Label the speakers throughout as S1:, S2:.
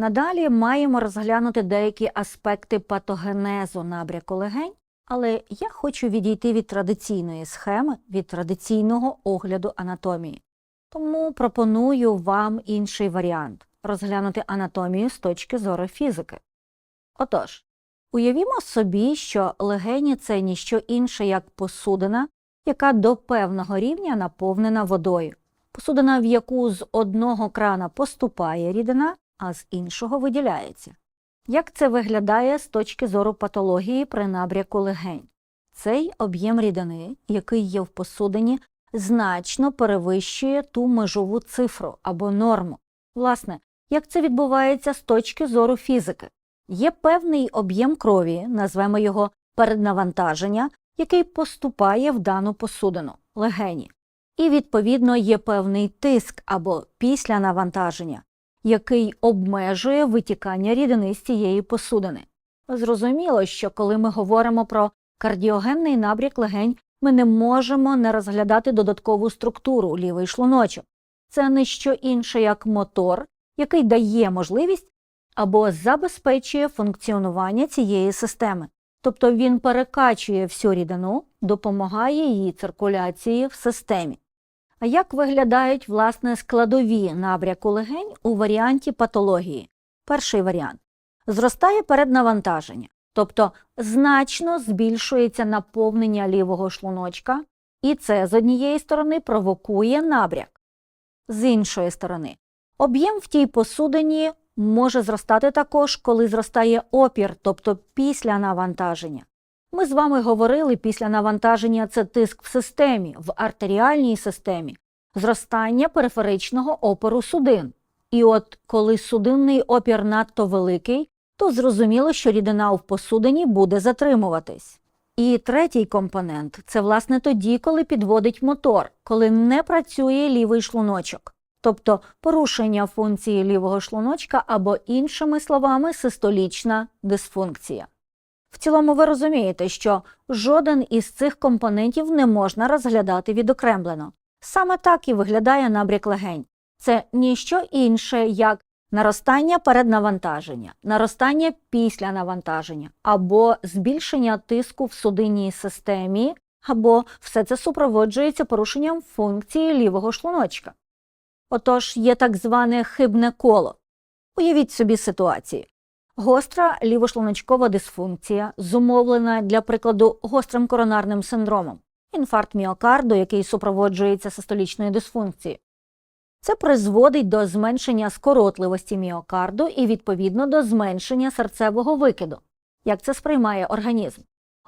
S1: Надалі маємо розглянути деякі аспекти патогенезу набряку легень, але я хочу відійти від традиційної схеми, від традиційного огляду анатомії. Тому пропоную вам інший варіант розглянути анатомію з точки зору фізики. Отож, уявімо собі, що легені це ніщо інше, як посудина, яка до певного рівня наповнена водою, посудина, в яку з одного крана поступає рідина, а з іншого виділяється. Як це виглядає з точки зору патології при набряку легень? Цей об'єм рідини, який є в посудині, значно перевищує ту межову цифру або норму. Власне, як це відбувається з точки зору фізики? Є певний об'єм крові, назвемо його переднавантаження, який поступає в дану посудину легені. І, відповідно, є певний тиск або післянавантаження, який обмежує витікання рідини з цієї посудини. Зрозуміло, що коли ми говоримо про кардіогенний набряк легень, ми не можемо не розглядати додаткову структуру лівий шлуночок. Це не що інше, як мотор, який дає можливість або забезпечує функціонування цієї системи. Тобто він перекачує всю рідину, допомагає її циркуляції в системі. А як виглядають власне складові набряку легень у варіанті патології? Перший варіант зростає переднавантаження, тобто значно збільшується наповнення лівого шлуночка, і це з однієї сторони провокує набряк. З іншої сторони, об'єм в тій посудині може зростати також, коли зростає опір, тобто після навантаження. Ми з вами говорили, після навантаження це тиск в системі, в артеріальній системі, зростання периферичного опору судин. І от коли судинний опір надто великий, то зрозуміло, що рідина в посудині буде затримуватись. І третій компонент це власне тоді, коли підводить мотор, коли не працює лівий шлуночок, тобто порушення функції лівого шлуночка або, іншими словами, систолічна дисфункція. В цілому ви розумієте, що жоден із цих компонентів не можна розглядати відокремлено. Саме так і виглядає набряк легень. Це ніщо інше, як наростання переднавантаження, наростання після навантаження, або збільшення тиску в судинній системі, або все це супроводжується порушенням функції лівого шлуночка. Отож є так зване хибне коло. Уявіть собі ситуацію. Гостра лівошлуночкова дисфункція, зумовлена, для прикладу, гострим коронарним синдромом, інфаркт міокарду, який супроводжується систолічною дисфункцією. Це призводить до зменшення скоротливості міокарду і, відповідно, до зменшення серцевого викиду. Як це сприймає організм?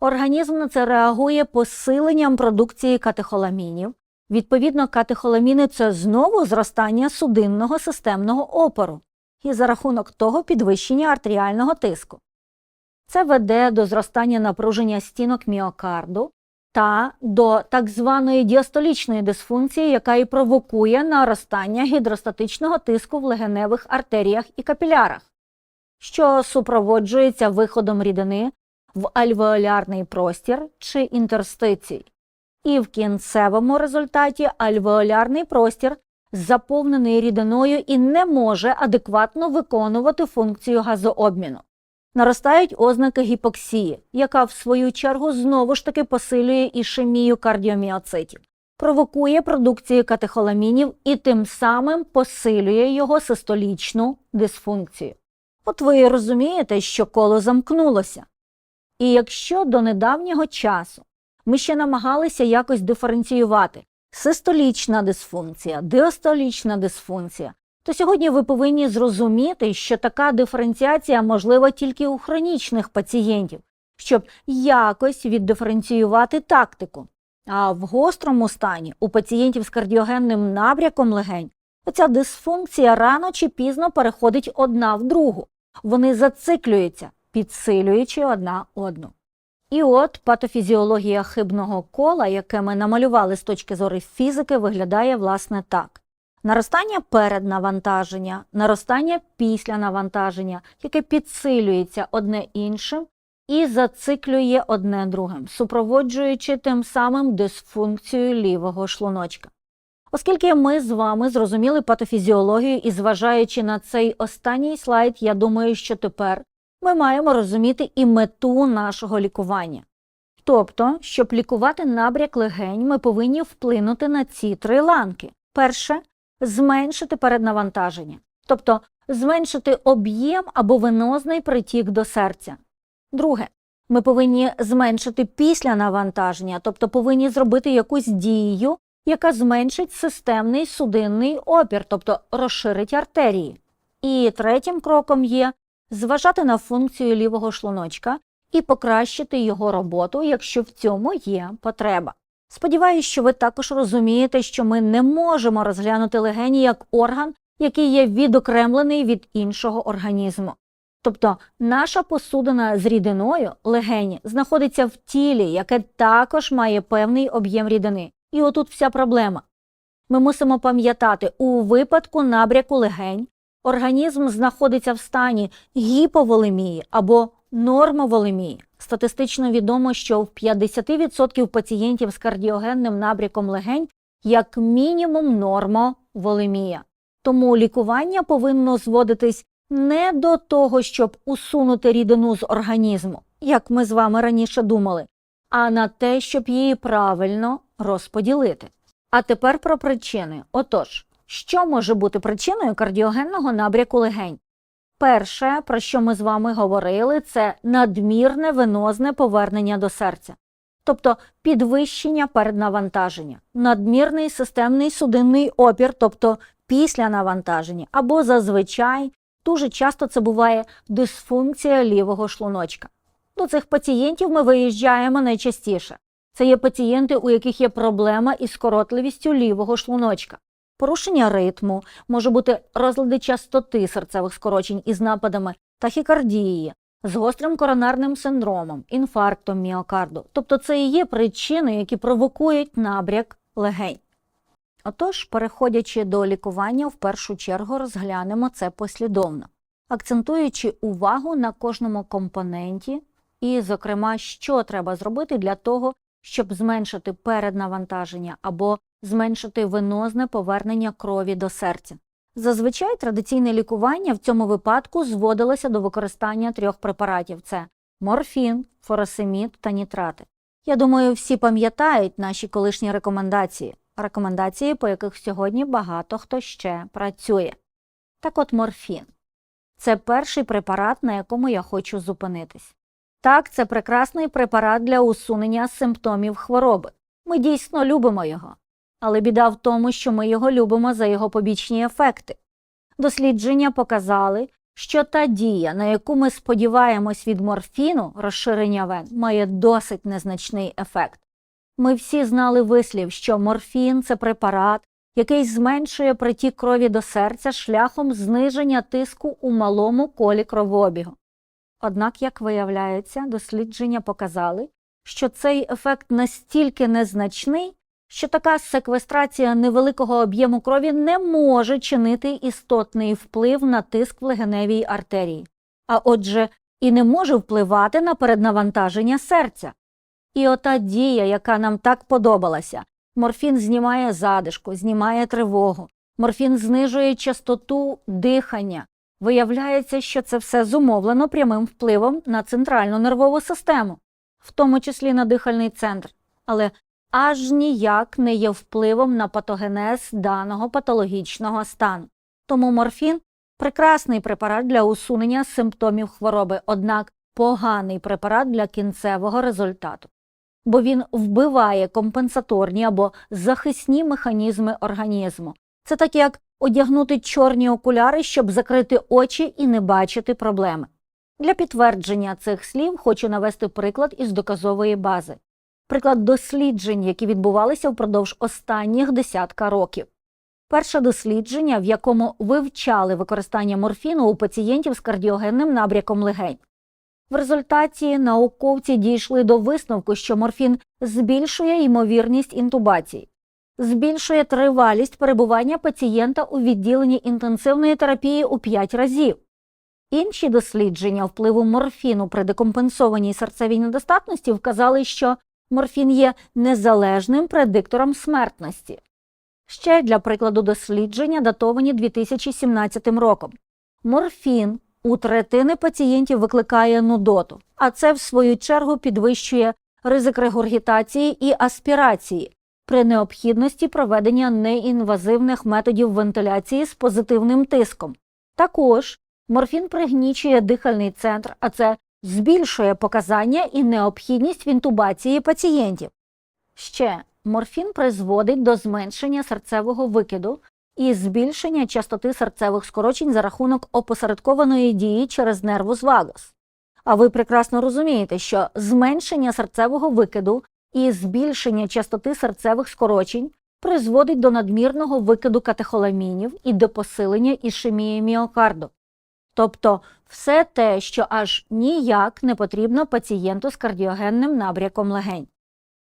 S1: Організм на це реагує посиленням продукції катехоламінів. Відповідно, катехоламіни це знову зростання судинного системного опору і за рахунок того підвищення артеріального тиску. Це веде до зростання напруження стінок міокарду та до так званої діастолічної дисфункції, яка і провокує наростання гідростатичного тиску в легеневих артеріях і капілярах, що супроводжується виходом рідини в альвеолярний простір чи інтерстицій. І в кінцевому результаті альвеолярний простір заповнений рідиною і не може адекватно виконувати функцію газообміну. Наростають ознаки гіпоксії, яка в свою чергу знову ж таки посилює ішемію кардіоміоцитів, провокує продукцію катехоламінів і тим самим посилює його систолічну дисфункцію. От ви розумієте, що коло замкнулося. І якщо до недавнього часу ми ще намагалися якось диференціювати систолічна дисфункція, диастолічна дисфункція, то сьогодні ви повинні зрозуміти, що така диференціація можлива тільки у хронічних пацієнтів, щоб якось віддиференціювати тактику. А в гострому стані у пацієнтів з кардіогенним набряком легень оця дисфункція рано чи пізно переходить одна в другу. Вони зациклюються, підсилюючи одна одну. І от патофізіологія хибного кола, яке ми намалювали з точки зору фізики, виглядає власне так: наростання перед навантаження, наростання після навантаження, яке підсилюється одне іншим і зациклює одне другим, супроводжуючи тим самим дисфункцію лівого шлуночка. Оскільки ми з вами зрозуміли патофізіологію і зважаючи на цей останній слайд, я думаю, що тепер ми маємо розуміти і мету нашого лікування. Тобто, щоб лікувати набряк легень, ми повинні вплинути на ці три ланки. Перше зменшити переднавантаження, тобто зменшити об'єм або венозний притік до серця. Друге, ми повинні зменшити після навантаження, тобто повинні зробити якусь дію, яка зменшить системний судинний опір, тобто розширить артерії. І третім кроком є зважати на функцію лівого шлуночка і покращити його роботу, якщо в цьому є потреба. Сподіваюсь, що ви також розумієте, що ми не можемо розглянути легені як орган, який є відокремлений від іншого організму. Тобто наша посудина з рідиною легені знаходиться в тілі, яке також має певний об'єм рідини. І отут вся проблема. Ми мусимо пам'ятати, у випадку набряку легень організм знаходиться в стані гіповолемії або нормоволемії. Статистично відомо, що в 50% пацієнтів з кардіогенним набряком легень як мінімум нормоволемія. Тому лікування повинно зводитись не до того, щоб усунути рідину з організму, як ми з вами раніше думали, а на те, щоб її правильно розподілити. А тепер про причини. Отож, що може бути причиною кардіогенного набряку легень? Перше, про що ми з вами говорили, це надмірне венозне повернення до серця, тобто підвищення переднавантаження, надмірний системний судинний опір, тобто після навантаження, або зазвичай дуже часто це буває дисфункція лівого шлуночка. До цих пацієнтів ми виїжджаємо найчастіше. Це є пацієнти, у яких є проблема із коротливістю лівого шлуночка. Порушення ритму, може бути розлади частоти серцевих скорочень із нападами тахікардії, з гострим коронарним синдромом, інфарктом міокарду. Тобто це і є причини, які провокують набряк легень. Отож, переходячи до лікування, в першу чергу розглянемо це послідовно, акцентуючи увагу на кожному компоненті і, зокрема, що треба зробити для того, щоб зменшити переднавантаження або зменшити венозне повернення крові до серця. Зазвичай традиційне лікування в цьому випадку зводилося до використання трьох препаратів: це морфін, форосемід та нітрати. Я думаю, всі пам'ятають наші колишні рекомендації, рекомендації, по яких сьогодні багато хто ще працює. Так от морфін це перший препарат, на якому я хочу зупинитись. Так, це прекрасний препарат для усунення симптомів хвороби. Ми дійсно любимо його. Але біда в тому, що ми його любимо за його побічні ефекти. Дослідження показали, що та дія, на яку ми сподіваємось від морфіну, розширення вен, має досить незначний ефект. Ми всі знали вислів, що морфін це препарат, який зменшує притік крові до серця шляхом зниження тиску у малому колі кровообігу. Однак, як виявляється, дослідження показали, що цей ефект настільки незначний, що така секвестрація невеликого об'єму крові не може чинити істотний вплив на тиск в легеневій артерії, а отже, і не може впливати на переднавантаження серця. І ота дія, яка нам так подобалася, морфін знімає задишку, знімає тривогу, морфін знижує частоту дихання. Виявляється, що це все зумовлено прямим впливом на центральну нервову систему, в тому числі на дихальний центр, але аж ніяк не є впливом на патогенез даного патологічного стану. Тому морфін прекрасний препарат для усунення симптомів хвороби, однак поганий препарат для кінцевого результату. Бо він вбиває компенсаторні або захисні механізми організму. Це так як одягнути чорні окуляри, щоб закрити очі і не бачити проблеми. Для підтвердження цих слів хочу навести приклад із доказової бази. Приклад досліджень, які відбувалися впродовж останніх десятка років. Перше дослідження, в якому вивчали використання морфіну у пацієнтів з кардіогенним набряком легень. В результаті науковці дійшли до висновку, що морфін збільшує ймовірність інтубації, збільшує тривалість перебування пацієнта у відділенні інтенсивної терапії у 5 разів. Інші дослідження впливу морфіну при декомпенсованій серцевій недостатності вказали, що морфін є незалежним предиктором смертності. Ще для прикладу дослідження датовані 2017 роком. Морфін у третини пацієнтів викликає нудоту, а це, в свою чергу, підвищує ризик регургітації і аспірації при необхідності проведення неінвазивних методів вентиляції з позитивним тиском. Також морфін пригнічує дихальний центр, а це збільшує показання і необхідність в інтубації пацієнтів. Ще морфін призводить до зменшення серцевого викиду і збільшення частоти серцевих скорочень за рахунок опосередкованої дії через нервус вагус. А ви прекрасно розумієте, що зменшення серцевого викиду і збільшення частоти серцевих скорочень призводить до надмірного викиду катехоламінів і до посилення ішемії міокарду. Тобто все те, що аж ніяк не потрібно пацієнту з кардіогенним набряком легень.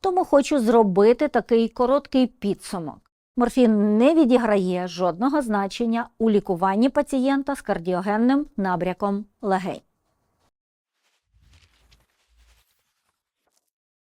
S1: Тому хочу зробити такий короткий підсумок. Морфін не відіграє жодного значення у лікуванні пацієнта з кардіогенним набряком легень.